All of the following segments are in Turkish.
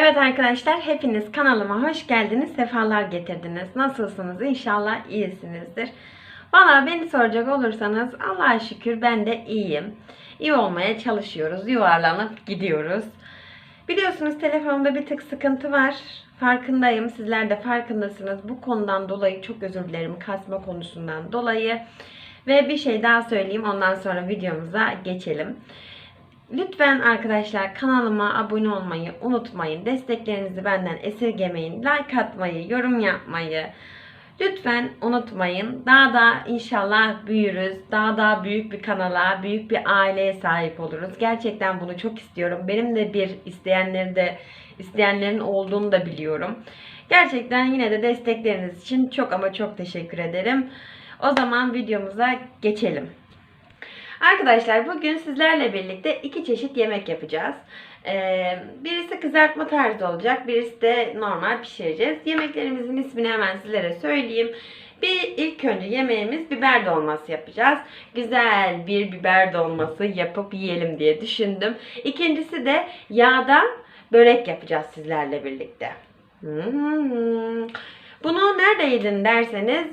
Evet arkadaşlar hepiniz kanalıma hoş geldiniz. Sefalar getirdiniz. Nasılsınız? İnşallah iyisinizdir. Valla beni soracak olursanız Allah'a şükür ben de iyiyim. İyi olmaya çalışıyoruz. Yuvarlanıp gidiyoruz. Biliyorsunuz telefonumda bir tık sıkıntı var. Farkındayım. Sizler de farkındasınız. Bu konudan dolayı çok özür dilerim. Kasma konusundan dolayı. Ve bir şey daha söyleyeyim. Ondan sonra videomuza geçelim. Lütfen arkadaşlar kanalıma abone olmayı unutmayın. Desteklerinizi benden esirgemeyin. Like atmayı, yorum yapmayı lütfen unutmayın. Daha da inşallah büyürüz. Daha da büyük bir kanala, büyük bir aileye sahip oluruz. Gerçekten bunu çok istiyorum. Benim de bir isteyenleri de isteyenlerin olduğunu da biliyorum. Gerçekten yine de destekleriniz için çok ama çok teşekkür ederim. O zaman videomuza geçelim. Arkadaşlar bugün sizlerle birlikte iki çeşit yemek yapacağız. Ee, birisi kızartma tarzı olacak. Birisi de normal pişireceğiz. Yemeklerimizin ismini hemen sizlere söyleyeyim. Bir ilk önce yemeğimiz biber dolması yapacağız. Güzel bir biber dolması yapıp yiyelim diye düşündüm. İkincisi de yağda börek yapacağız sizlerle birlikte. Hmm. Bunu nerede yedin derseniz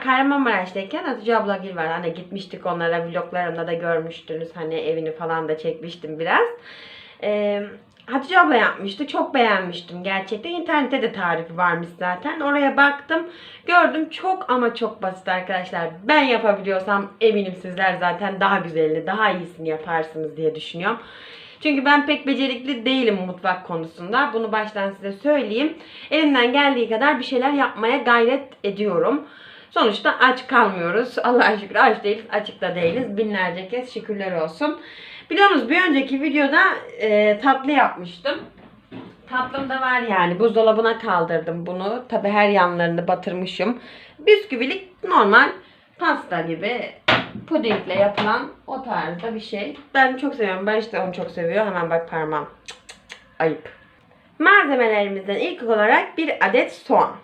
Kahramanmaraş'tayken Hatice ablagil var. Hani gitmiştik onlara vloglarımda da görmüştünüz. Hani evini falan da çekmiştim biraz. Ee, Hatice abla yapmıştı. Çok beğenmiştim gerçekten. İnternette de tarifi varmış zaten. Oraya baktım. Gördüm. Çok ama çok basit arkadaşlar. Ben yapabiliyorsam eminim sizler zaten daha güzelini, daha iyisini yaparsınız diye düşünüyorum. Çünkü ben pek becerikli değilim mutfak konusunda. Bunu baştan size söyleyeyim. Elimden geldiği kadar bir şeyler yapmaya gayret ediyorum. Sonuçta aç kalmıyoruz. Allah'a şükür aç değiliz, açıkta değiliz. Binlerce kez şükürler olsun. Biliyorsunuz bir önceki videoda e, tatlı yapmıştım. Tatlım da var yani. Buzdolabına kaldırdım bunu. Tabi her yanlarını batırmışım. Bisküvilik normal pasta gibi pudingle yapılan o tarzda bir şey. Ben çok seviyorum. Ben işte onu çok seviyor. Hemen bak parmağım. Cık cık cık. Ayıp. Malzemelerimizden ilk olarak bir adet soğan.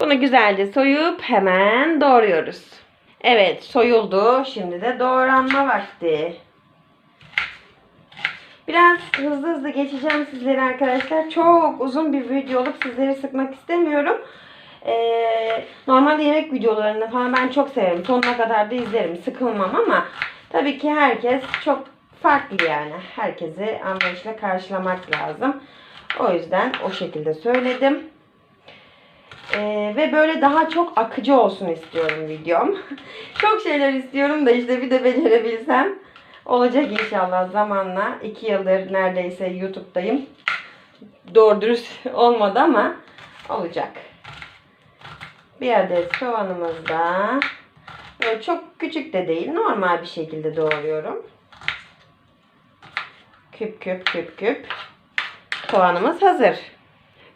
Bunu güzelce soyup hemen doğruyoruz. Evet soyuldu. Şimdi de doğranma vakti. Biraz hızlı hızlı geçeceğim sizlere arkadaşlar. Çok uzun bir video olup sizleri sıkmak istemiyorum. Ee, normalde yemek videolarını falan ben çok severim. Sonuna kadar da izlerim. Sıkılmam ama tabii ki herkes çok farklı yani. Herkesi anlayışla karşılamak lazım. O yüzden o şekilde söyledim. Ee, ve böyle daha çok akıcı olsun istiyorum videom. çok şeyler istiyorum da işte bir de becerebilsem. Olacak inşallah zamanla. 2 yıldır neredeyse YouTube'dayım. Doğru dürüst olmadı ama olacak. Bir adet soğanımız da böyle çok küçük de değil. Normal bir şekilde doğruyorum. Küp küp küp küp. Soğanımız hazır.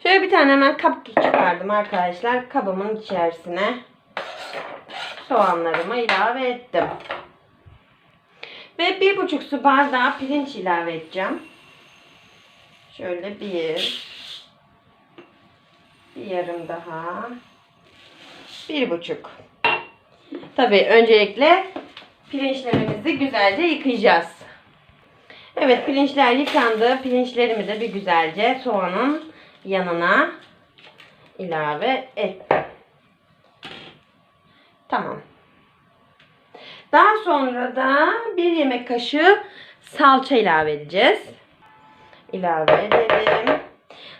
Şöyle bir tane hemen kap çıkardım arkadaşlar. Kabımın içerisine soğanlarımı ilave ettim. Ve bir buçuk su bardağı pirinç ilave edeceğim. Şöyle bir. Bir yarım daha. Bir buçuk. Tabii öncelikle pirinçlerimizi güzelce yıkayacağız. Evet pirinçler yıkandı. Pirinçlerimi de bir güzelce soğanın yanına ilave ettim. Tamam. Daha sonra da bir yemek kaşığı salça ilave edeceğiz. İlave edelim.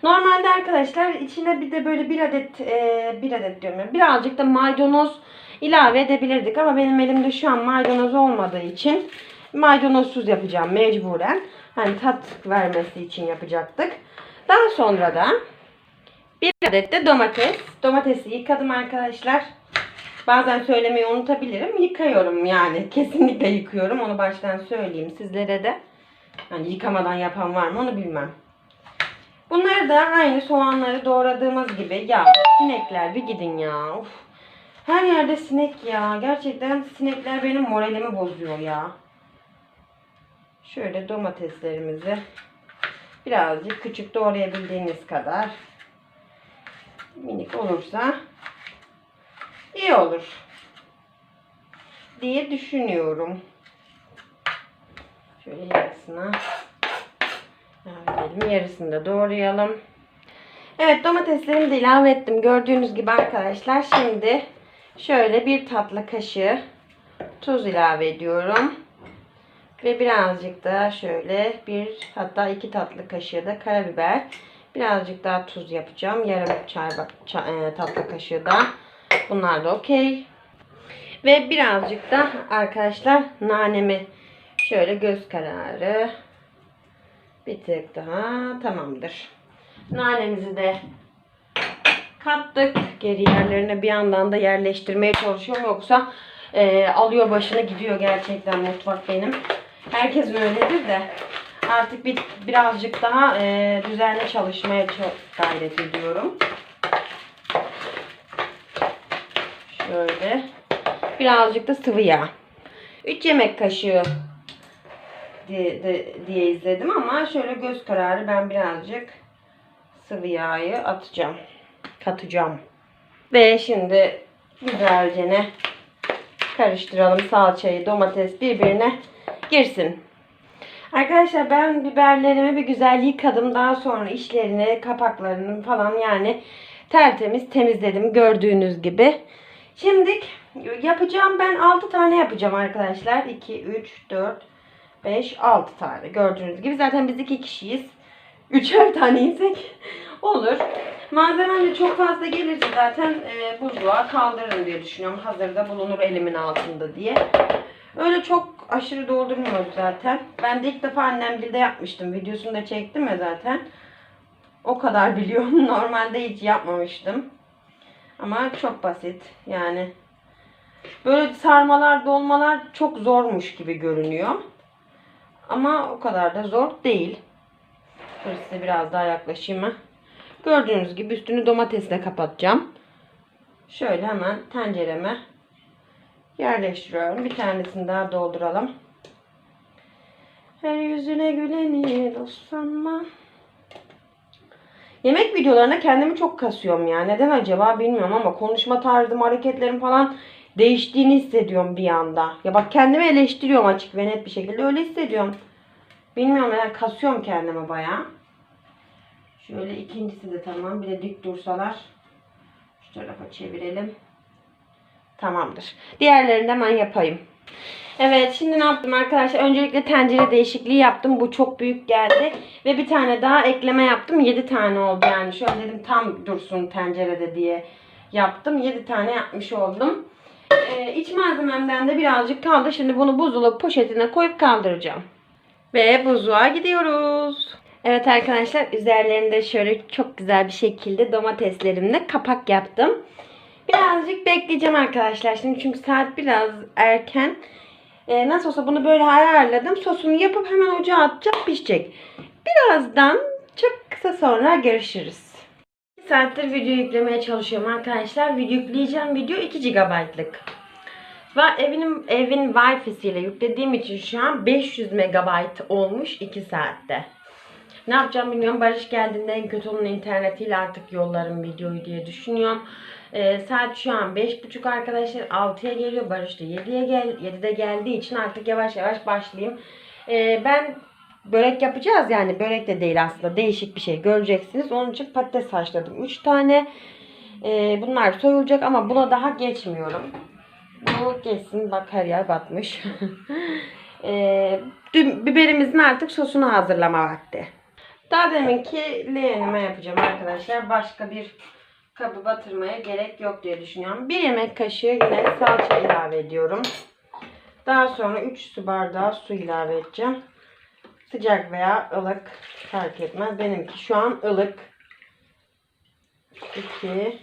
Normalde arkadaşlar içine bir de böyle bir adet e, bir adet diyorum ya, birazcık da maydanoz ilave edebilirdik ama benim elimde şu an maydanoz olmadığı için maydanozsuz yapacağım mecburen. Hani tat vermesi için yapacaktık. Daha sonra da bir adet de domates. Domatesi yıkadım arkadaşlar. Bazen söylemeyi unutabilirim. Yıkıyorum yani. Kesinlikle yıkıyorum. Onu baştan söyleyeyim sizlere de. Hani yıkamadan yapan var mı onu bilmem. Bunları da aynı soğanları doğradığımız gibi. Ya sinekler bir gidin ya. Uf. Her yerde sinek ya. Gerçekten sinekler benim moralimi bozuyor ya. Şöyle domateslerimizi birazcık küçük doğrayabildiğiniz kadar minik olursa iyi olur diye düşünüyorum. Şöyle yarısına edelim. Yarısını da doğrayalım. Evet domateslerimi de ilave ettim. Gördüğünüz gibi arkadaşlar şimdi şöyle bir tatlı kaşığı tuz ilave ediyorum. Ve birazcık da şöyle bir hatta iki tatlı kaşığı da karabiber. Birazcık daha tuz yapacağım. Yarım çay, çay e, tatlı kaşığı da. Bunlar da okey. Ve birazcık da arkadaşlar nanemi şöyle göz kararı bir tık daha tamamdır. Nanemizi de kattık. Geri yerlerine bir yandan da yerleştirmeye çalışıyorum. Yoksa e, alıyor başını gidiyor gerçekten mutfak benim. Herkesin öyledir de artık bir birazcık daha e, düzenli çalışmaya çok gayret ediyorum. Şöyle. Birazcık da sıvı yağ. 3 yemek kaşığı diye, de- diye izledim ama şöyle göz kararı ben birazcık sıvı yağı atacağım. Katacağım. Ve şimdi güzelce karıştıralım salçayı, domates birbirine girsin. Arkadaşlar ben biberlerimi bir güzel yıkadım. Daha sonra içlerini, kapaklarını falan yani tertemiz temizledim gördüğünüz gibi. Şimdi yapacağım ben 6 tane yapacağım arkadaşlar. 2, 3, 4, 5, 6 tane. Gördüğünüz gibi zaten biz 2 kişiyiz. Üçer tane yesek olur. Malzemem de çok fazla gelirse zaten e, buzluğa kaldırırım diye düşünüyorum. Hazırda bulunur elimin altında diye. Öyle çok aşırı doldurmuyoruz zaten. Ben de ilk defa annemgilde yapmıştım. Videosunu da çektim ya zaten. O kadar biliyorum. Normalde hiç yapmamıştım. Ama çok basit. Yani böyle sarmalar, dolmalar çok zormuş gibi görünüyor. Ama o kadar da zor değil. Şöyle size biraz daha yaklaşayım mı? Gördüğünüz gibi üstünü domatesle kapatacağım. Şöyle hemen tencereme yerleştiriyorum. Bir tanesini daha dolduralım. Her yüzüne güleni dost. Yemek videolarına kendimi çok kasıyorum ya. Neden acaba bilmiyorum ama konuşma tarzım, hareketlerim falan değiştiğini hissediyorum bir anda. Ya bak kendimi eleştiriyorum açık ve net bir şekilde öyle hissediyorum. Bilmiyorum yani kasıyorum kendimi bayağı. Şöyle ikincisi de tamam. Bir de dik dursalar. Şu tarafa çevirelim. Tamamdır. Diğerlerini de hemen yapayım. Evet şimdi ne yaptım arkadaşlar? Öncelikle tencere değişikliği yaptım. Bu çok büyük geldi. Ve bir tane daha ekleme yaptım. 7 tane oldu yani. Şöyle dedim tam dursun tencerede diye yaptım. 7 tane yapmış oldum. Ee, iç malzememden de birazcık kaldı. Şimdi bunu buzdolabı poşetine koyup kaldıracağım. Ve buzluğa gidiyoruz. Evet arkadaşlar üzerlerinde şöyle çok güzel bir şekilde domateslerimle kapak yaptım. Birazcık bekleyeceğim arkadaşlar. Şimdi çünkü saat biraz erken. Ee, nasıl olsa bunu böyle ayarladım. Sosunu yapıp hemen ocağa atacağım pişecek. Birazdan çok kısa sonra görüşürüz. Bir saattir video yüklemeye çalışıyorum arkadaşlar. Video yükleyeceğim video 2 GB'lık. Ve evin, evin Wi-Fi'siyle yüklediğim için şu an 500 MB olmuş 2 saatte. Ne yapacağım bilmiyorum. Barış geldiğinde en kötü onun internetiyle artık yollarım videoyu diye düşünüyorum. Ee, saat şu an 5.30 arkadaşlar 6'ya geliyor. Barış da 7'ye gel 7'de geldiği için artık yavaş yavaş başlayayım. Ee, ben börek yapacağız yani börek de değil aslında değişik bir şey göreceksiniz. Onun için patates haşladım 3 tane. Ee, bunlar soyulacak ama buna daha geçmiyorum. Bu geçsin bak her yer batmış. ee, biberimizin artık sosunu hazırlama vakti. Daha deminki leğenime yapacağım arkadaşlar. Başka bir kabı batırmaya gerek yok diye düşünüyorum. Bir yemek kaşığı yine salça ilave ediyorum. Daha sonra 3 su bardağı su ilave edeceğim. Sıcak veya ılık fark etmez. Benimki şu an ılık. 2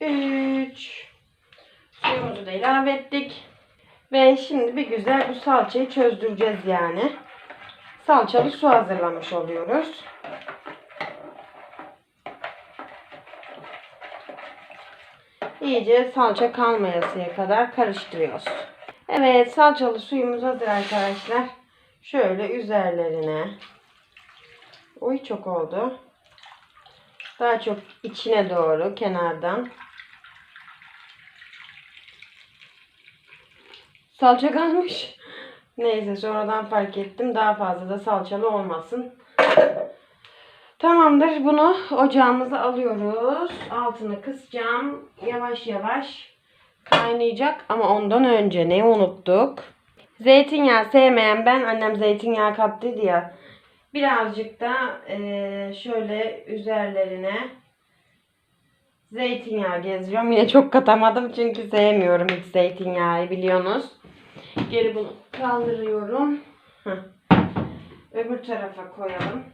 3 Suyumuzu da ilave ettik. Ve şimdi bir güzel bu salçayı çözdüreceğiz yani. Salçalı su hazırlamış oluyoruz. İyice salça kalmayasıya kadar karıştırıyoruz. Evet salçalı suyumuz hazır arkadaşlar. Şöyle üzerlerine. Oy çok oldu. Daha çok içine doğru kenardan. Salça kalmış. Neyse sonradan fark ettim. Daha fazla da salçalı olmasın. Tamamdır. Bunu ocağımıza alıyoruz. Altını kısacağım. Yavaş yavaş kaynayacak. Ama ondan önce ne unuttuk? Zeytinyağı sevmeyen ben. Annem zeytinyağı kattıydı ya. Birazcık da eee, şöyle üzerlerine zeytinyağı geziyorum. Yine çok katamadım çünkü sevmiyorum hiç zeytinyağı biliyorsunuz. Geri bunu kaldırıyorum. Heh. Öbür tarafa koyalım.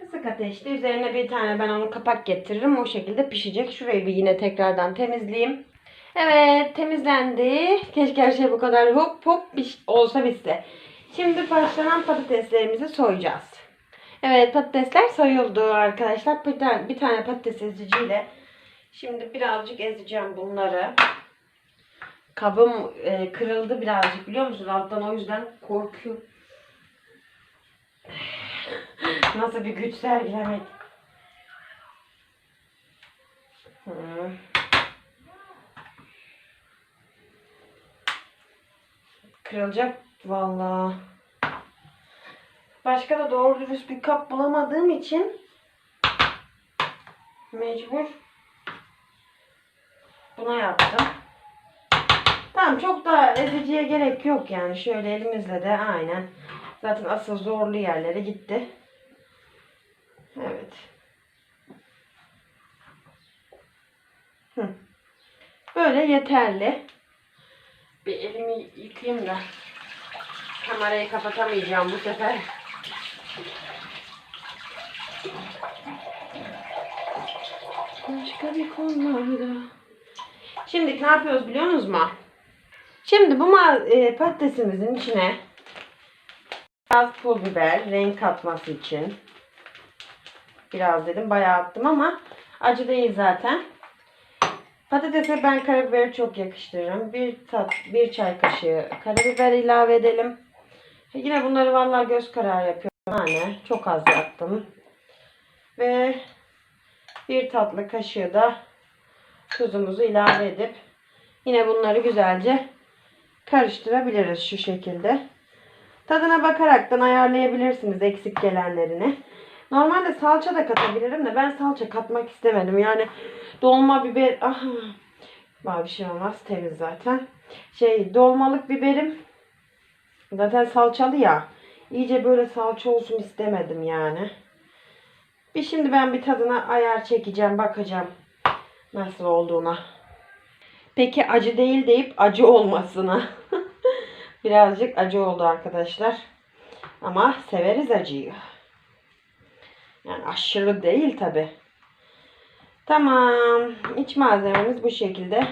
Kısık ateşte üzerine bir tane ben onu kapak getiririm. O şekilde pişecek. Şurayı bir yine tekrardan temizleyeyim. Evet temizlendi. Keşke her şey bu kadar hop hop olsa bitse. Şimdi başlanan patateslerimizi soyacağız. Evet patatesler soyuldu arkadaşlar. Bir tane, bir tane patates eziciyle şimdi birazcık ezeceğim bunları. Kabım e, kırıldı birazcık biliyor musunuz? Alttan o yüzden korkuyorum. Nasıl bir güç sergilemek. Hı. Kırılacak vallahi. Başka da doğru dürüst bir kap bulamadığım için mecbur buna yaptım. Tamam çok da eziciye gerek yok yani. Şöyle elimizle de aynen. Zaten asıl zorlu yerlere gitti. Evet. Hı. Böyle yeterli. Bir elimi yıkayayım da kamerayı kapatamayacağım bu sefer. Başka bir konularda. Şimdi ne yapıyoruz biliyor musunuz mu? Şimdi bu e, patatesimizin içine biraz pul biber renk katması için biraz dedim bayağı attım ama acı değil zaten. Patatese ben karabiberi çok yakıştırırım. Bir tat, bir çay kaşığı karabiber ilave edelim. Yine bunları vallahi göz kararı yapıyorum. Yani çok az yaptım. Ve bir tatlı kaşığı da tuzumuzu ilave edip yine bunları güzelce karıştırabiliriz şu şekilde. Tadına bakaraktan ayarlayabilirsiniz eksik gelenlerini. Normalde salça da katabilirim de ben salça katmak istemedim. Yani dolma biber ah var bir şey olmaz temiz zaten. Şey dolmalık biberim zaten salçalı ya. İyice böyle salça olsun istemedim yani. Bir şimdi ben bir tadına ayar çekeceğim bakacağım nasıl olduğuna. Peki acı değil deyip acı olmasına. Birazcık acı oldu arkadaşlar. Ama severiz acıyı. Yani aşırı değil tabi. Tamam. İç malzememiz bu şekilde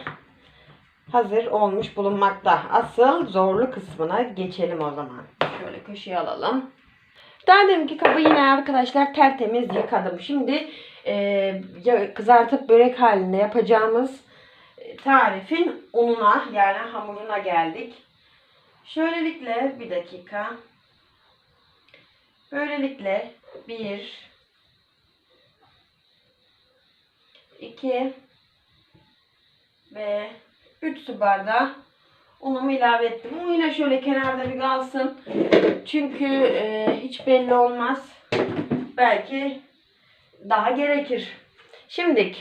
hazır olmuş bulunmakta. Asıl zorlu kısmına geçelim o zaman. Şöyle köşeye alalım. Daha deminki kabı yine arkadaşlar tertemiz yıkadım. Şimdi e, ya- kızartıp börek halinde yapacağımız e, tarifin ununa yani hamuruna geldik. Şöylelikle bir dakika. Böylelikle bir 2 ve 3 su bardağı unumu ilave ettim. Un yine şöyle kenarda bir kalsın. Çünkü e, hiç belli olmaz. Belki daha gerekir. Şimdi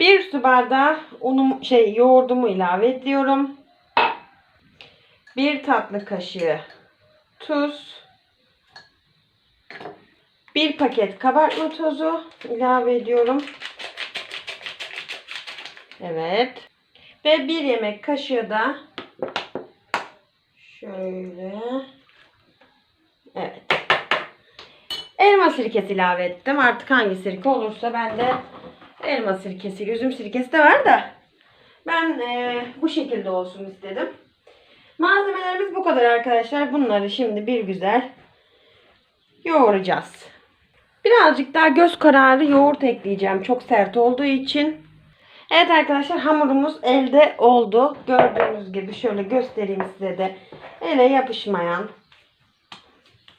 bir su bardağı unum şey yoğurdumu ilave ediyorum. Bir tatlı kaşığı tuz. Bir paket kabartma tozu ilave ediyorum. Evet. Ve bir yemek kaşığı da şöyle evet. Elma sirkesi ilave ettim. Artık hangi sirke olursa ben de elma sirkesi, üzüm sirkesi de var da ben eee, bu şekilde olsun istedim. Malzemelerimiz bu kadar arkadaşlar. Bunları şimdi bir güzel yoğuracağız. Birazcık daha göz kararı yoğurt ekleyeceğim. Çok sert olduğu için. Evet arkadaşlar hamurumuz elde oldu. Gördüğünüz gibi şöyle göstereyim size de. Ele yapışmayan.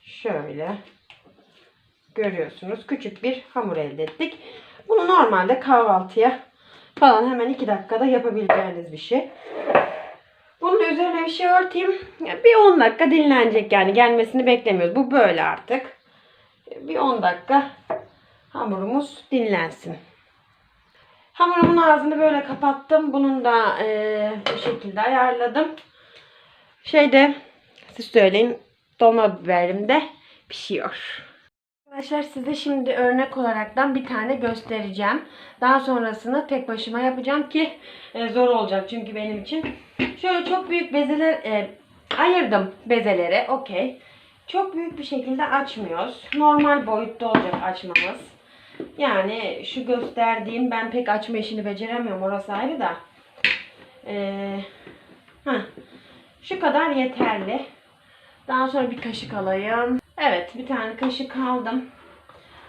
Şöyle. Görüyorsunuz. Küçük bir hamur elde ettik. Bunu normalde kahvaltıya falan hemen 2 dakikada yapabileceğiniz bir şey. bir şey örteyim. Bir 10 dakika dinlenecek yani. Gelmesini beklemiyoruz. Bu böyle artık. Bir 10 dakika hamurumuz dinlensin. Hamurumun ağzını böyle kapattım. Bunun da eee, bu şekilde ayarladım. Şeyde siz söyleyin dolma biberim de pişiyor. Arkadaşlar size şimdi örnek olaraktan bir tane göstereceğim. Daha sonrasını tek başıma yapacağım ki e, zor olacak çünkü benim için. Şöyle çok büyük bezeler e, ayırdım bezelere. Okey. Çok büyük bir şekilde açmıyoruz. Normal boyutta olacak açmamız. Yani şu gösterdiğim ben pek açma işini beceremiyorum orası ayrı da. Ee, heh, şu kadar yeterli. Daha sonra bir kaşık alayım. Evet bir tane kaşık aldım.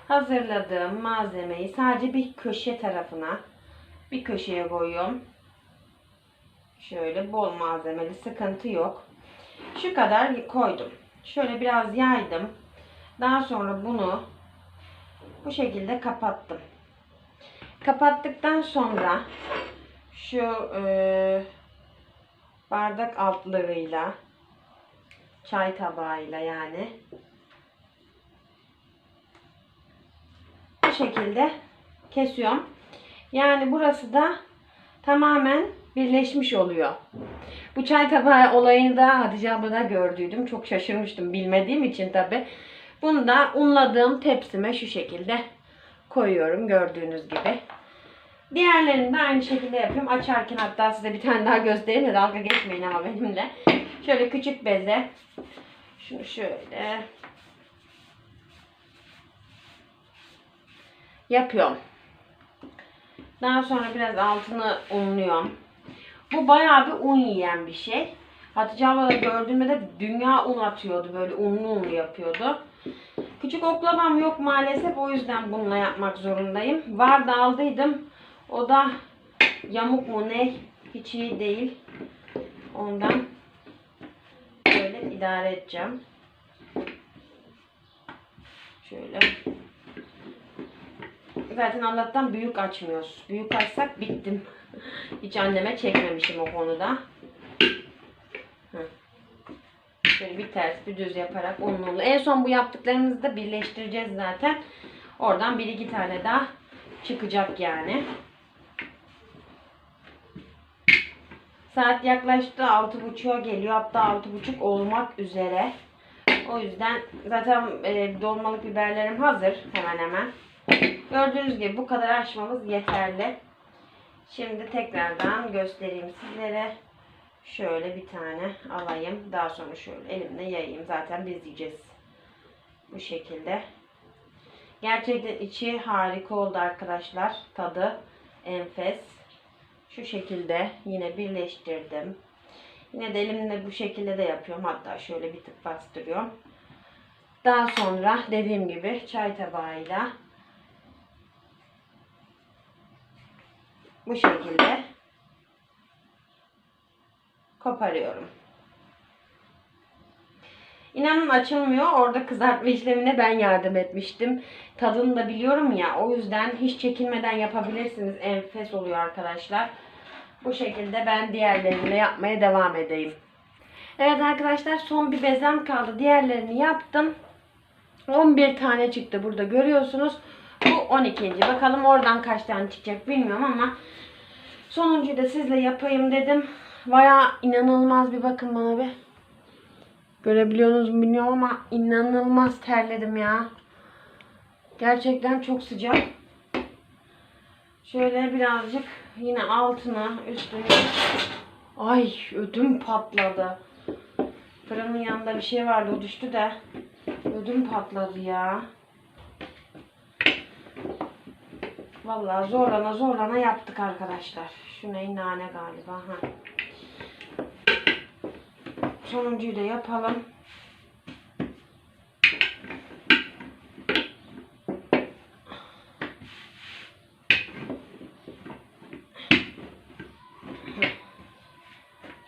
Hazırladığım malzemeyi sadece bir köşe tarafına bir köşeye koyuyorum. Şöyle bol malzemeli sıkıntı yok. Şu kadar koydum. Şöyle biraz yaydım. Daha sonra bunu bu şekilde kapattım. Kapattıktan sonra şu e, bardak altlarıyla çay tabağıyla yani şekilde kesiyorum. Yani burası da tamamen birleşmiş oluyor. Bu çay tabağı olayını da Hatice ablada gördüydüm. Çok şaşırmıştım bilmediğim için tabi. Bunu da unladığım tepsime şu şekilde koyuyorum gördüğünüz gibi. Diğerlerini de aynı şekilde yapıyorum. Açarken hatta size bir tane daha göstereyim de dalga geçmeyin ama benimle. Şöyle küçük beze. Şunu şöyle yapıyorum. Daha sonra biraz altını unluyorum. Bu bayağı bir un yiyen bir şey. Hatice abla da gördüğümde de dünya un atıyordu. Böyle unlu unlu yapıyordu. Küçük oklavam yok maalesef. O yüzden bununla yapmak zorundayım. Var da aldıydım. O da yamuk mu ne? Hiç iyi değil. Ondan böyle idare edeceğim. Şöyle. Zaten Allah'tan büyük açmıyoruz. Büyük açsak bittim. Hiç anneme çekmemişim o konuda. Şöyle bir ters bir düz yaparak unlu. En son bu yaptıklarımızı da birleştireceğiz zaten. Oradan bir iki tane daha çıkacak yani. Saat yaklaştı. Altı buçuğa geliyor. Hatta altı buçuk olmak üzere. O yüzden zaten e, dolmalık biberlerim hazır. Hemen hemen. Gördüğünüz gibi bu kadar açmamız yeterli. Şimdi tekrardan göstereyim sizlere. Şöyle bir tane alayım. Daha sonra şöyle elimle yayayım. Zaten biz yiyeceğiz. Bu şekilde. Gerçekten içi harika oldu arkadaşlar. Tadı enfes. Şu şekilde yine birleştirdim. Yine de elimle bu şekilde de yapıyorum. Hatta şöyle bir tık bastırıyorum. Daha sonra dediğim gibi çay tabağıyla bu şekilde koparıyorum. İnanın açılmıyor. Orada kızartma işlemine ben yardım etmiştim. Tadını da biliyorum ya. O yüzden hiç çekinmeden yapabilirsiniz. Enfes oluyor arkadaşlar. Bu şekilde ben diğerlerini yapmaya devam edeyim. Evet arkadaşlar son bir bezem kaldı. Diğerlerini yaptım. 11 tane çıktı burada görüyorsunuz. Bu 12. Bakalım oradan kaç tane çıkacak bilmiyorum ama sonuncuyu da sizle yapayım dedim. Baya inanılmaz bir bakın bana bir. Görebiliyorsunuz mu bilmiyorum ama inanılmaz terledim ya. Gerçekten çok sıcak. Şöyle birazcık yine altına üstüne. Ay ödüm patladı. Fırının yanında bir şey vardı o düştü de ödüm patladı ya. Vallahi zorlana zorlana yaptık arkadaşlar. Şu ne nane galiba. Ha. Sonuncuyu da yapalım.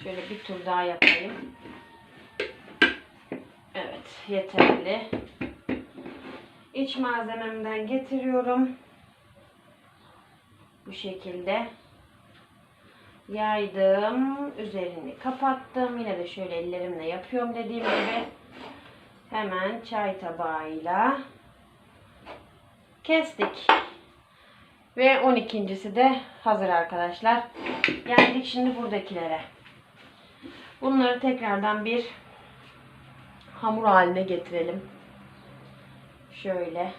Şöyle bir tur daha yapayım. Evet, yeterli. İç malzememden getiriyorum. Bu şekilde. yaydım. Üzerini kapattım. Yine de şöyle ellerimle yapıyorum dediğim gibi. Hemen çay tabağıyla kestik. Ve 12.si de hazır arkadaşlar. Geldik şimdi buradakilere. Bunları tekrardan bir hamur haline getirelim. Şöyle.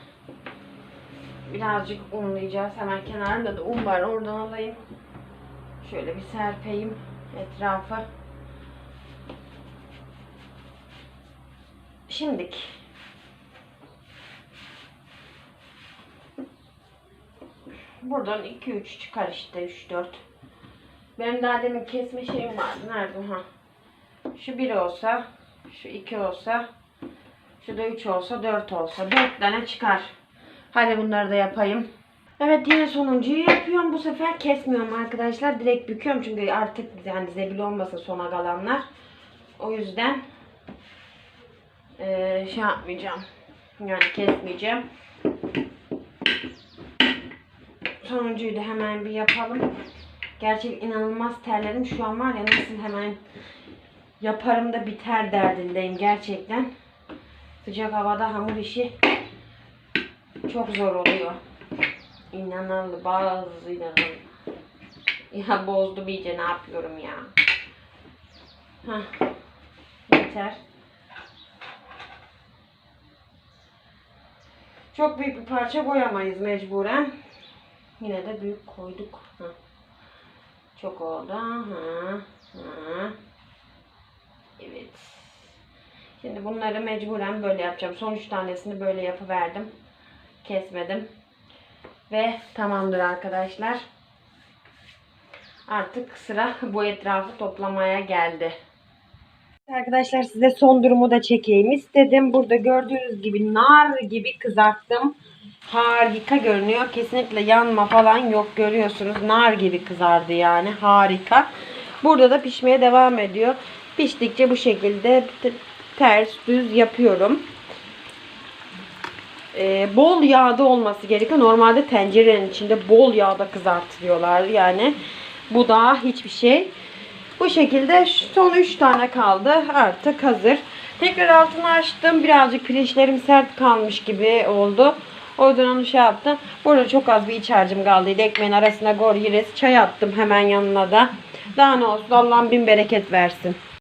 Birazcık unlayacağız. Hemen kenarında da un var. Oradan alayım. Şöyle bir serpeyim etrafı. Şimdik. Buradan 2-3 çıkar işte 3-4. Benim daha demin kesme şeyim vardı. Nerede? Ha. Şu 1 olsa, şu 2 olsa, şu da 3 olsa, 4 olsa. 4 tane çıkar. Hadi bunları da yapayım. Evet yine sonuncuyu yapıyorum. Bu sefer kesmiyorum arkadaşlar. Direkt büküyorum çünkü artık yani zebil olmasın sona kalanlar. O yüzden eee şey yapmayacağım. Yani kesmeyeceğim. Sonuncuyu da hemen bir yapalım. Gerçek inanılmaz terledim. Şu an var ya nasıl hemen yaparım da biter derdindeyim gerçekten. Sıcak havada hamur işi çok zor oluyor. İnanılmaz bazı inanılmaz. Ya bozdu iyice ne yapıyorum ya. Hah. Yeter. Çok büyük bir parça koyamayız mecburen. Yine de büyük koyduk. Çok oldu. Ha. Ha. Evet. Şimdi bunları mecburen böyle yapacağım. Son üç tanesini böyle yapıverdim. Kesmedim. Ve tamamdır arkadaşlar. Artık sıra bu etrafı toplamaya geldi. Arkadaşlar size son durumu da çekeyim istedim. Burada gördüğünüz gibi nar gibi kızarttım. Harika görünüyor. Kesinlikle yanma falan yok görüyorsunuz. Nar gibi kızardı yani. Harika. Burada da pişmeye devam ediyor. Piştikçe bu şekilde ters düz yapıyorum. Ee, bol yağda olması gerekiyor. Normalde tencerenin içinde bol yağda kızartılıyorlar. Yani bu da hiçbir şey. Bu şekilde son 3 tane kaldı. Artık hazır. Tekrar altını açtım. Birazcık pirinçlerim sert kalmış gibi oldu. O yüzden onu şey yaptım. Burada çok az bir iç harcım kaldıydı. Ekmeğin arasına gor yeriz. Çay attım hemen yanına da. Daha ne olsun Allah'ım bin bereket versin.